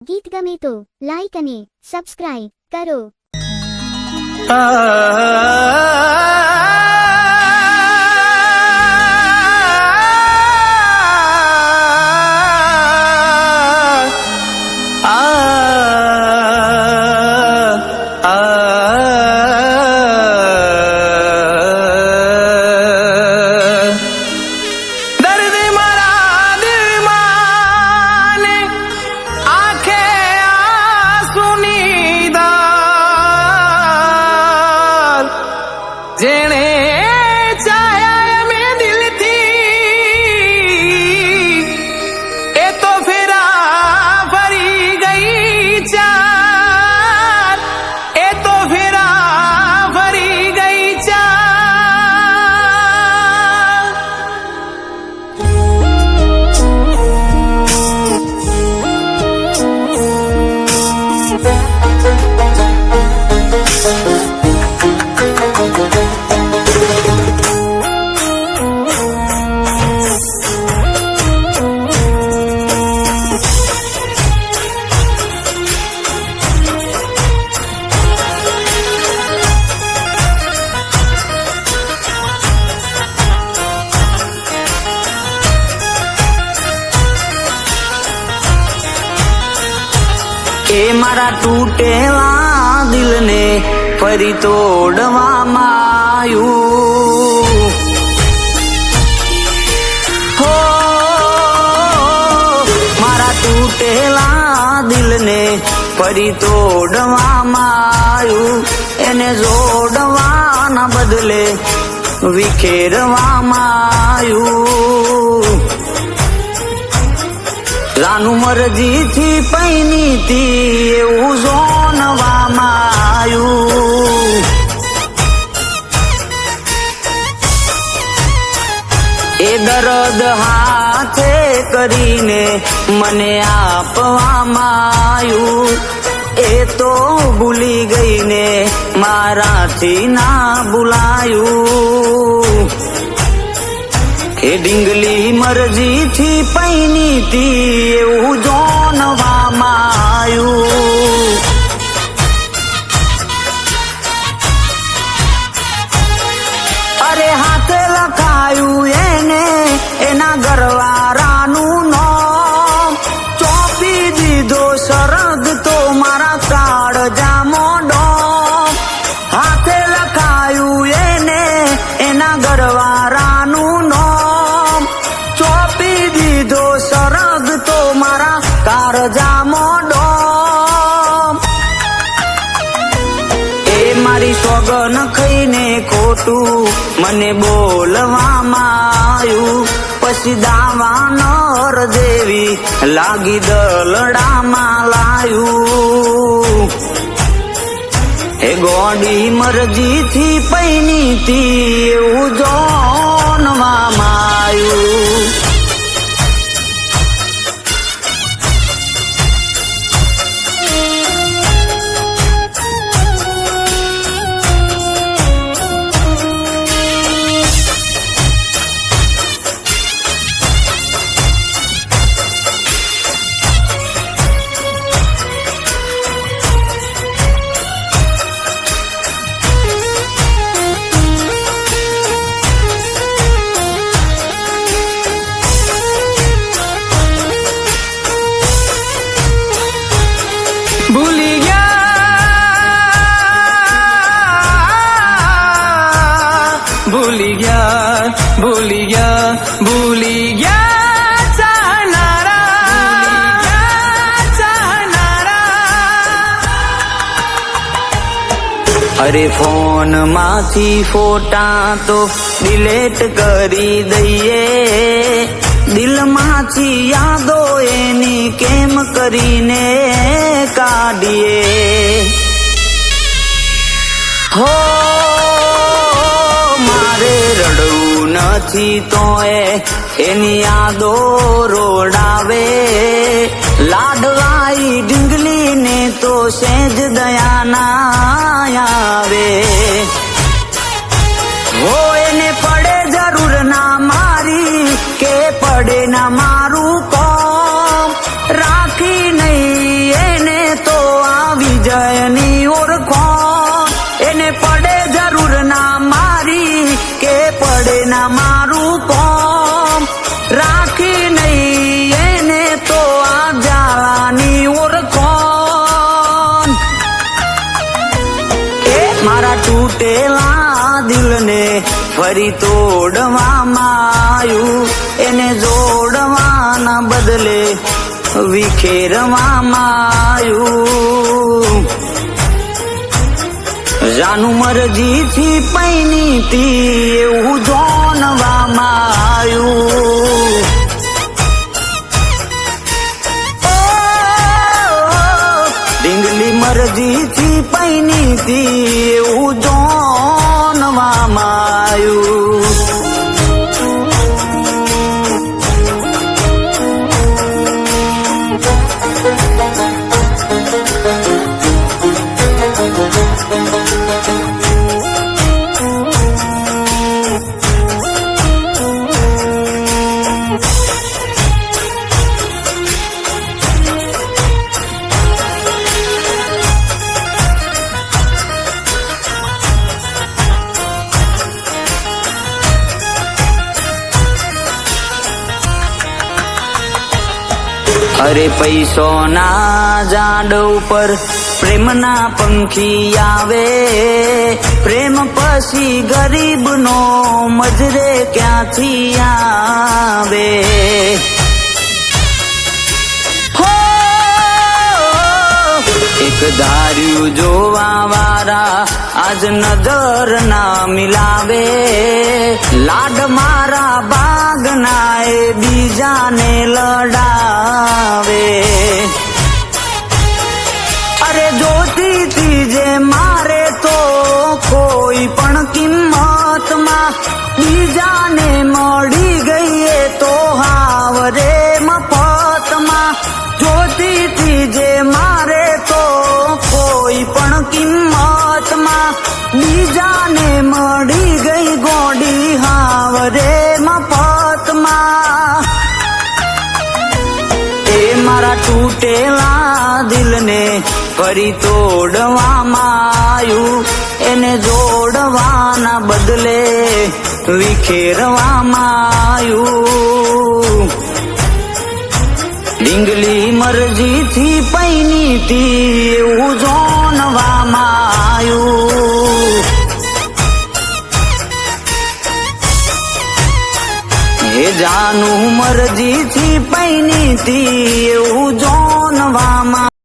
ગીત ગમે તો લાઈક અને સબસ્ક્રાઇબ કરો. એ મારા તૂટેલા દિલને ફરી તોડવામાં આવ્યું. હો, મારા તૂટેલા દિલને ફરી તોડવામાં આવ્યું. એને જોડવાના બદલે વિખેરવામાં આવ્યું. રાનું મરજી થી પૈની તી એવું જોનવામાં આવ્યું. એ દર્દ હાથે કરીને મને આપવામાં આવ્યું. એ તો ભૂલી ગઈને મારાથી ના ભૂલાયું. એ ડીંગલી મરજી થી પૈની તી એવું જોનવામાં ખોટું મને બોલવામાં આવ્યું પછી દાવા નર દેવી લાગી દલડામાં લાયું. એ ગોડી મરજી થી પૈની તી એવું જોનવામાં આવ્યું ભૂલી ગયા ભૂલી ગયા ભૂલી ગયા ભૂલી ગયા અરે ફોનમાંથી ફોટા તો ડિલેટ કરી દઈએ. દિલમાંથી યાદો એની કેમ કરીને કાઢીએ હો મારે રડવું નથી તો એની યાદો રોડાવે લાડવાઈ ડીંગલી ને તો સેજ દયા તૂટેલા દિલને ફરી તોડવામાં આવ્યું. એને જોડવાના બદલે વિખેરવામાં આવ્યું. જાનુ મરજીથી પૈની તી એવું જોનવામાં આવ્યું. ડીંગલી મરજી થી પૈની તી એવું જોનવામાં આવ્યું. અરે પૈસો ના જાડ ઉપર પ્રેમના પંખી આવે. પ્રેમ પછી ગરીબ નો મજરે ક્યાંથી આવે? એક ધાર્યું જોવા વાળા આજ નજર ના મિલાવે. લાડ મારા બાગના એ બીજાને લડાવે. ફરી તોડવામાં આવ્યું એને જોડવાના બદલે વિખેરવામાં આવ્યું ડીંગલી મરજી થી પૈની તી એવું જોનવામાં આવ્યું હે જાનું મરજી થી પૈની તી એવું જોનવામાં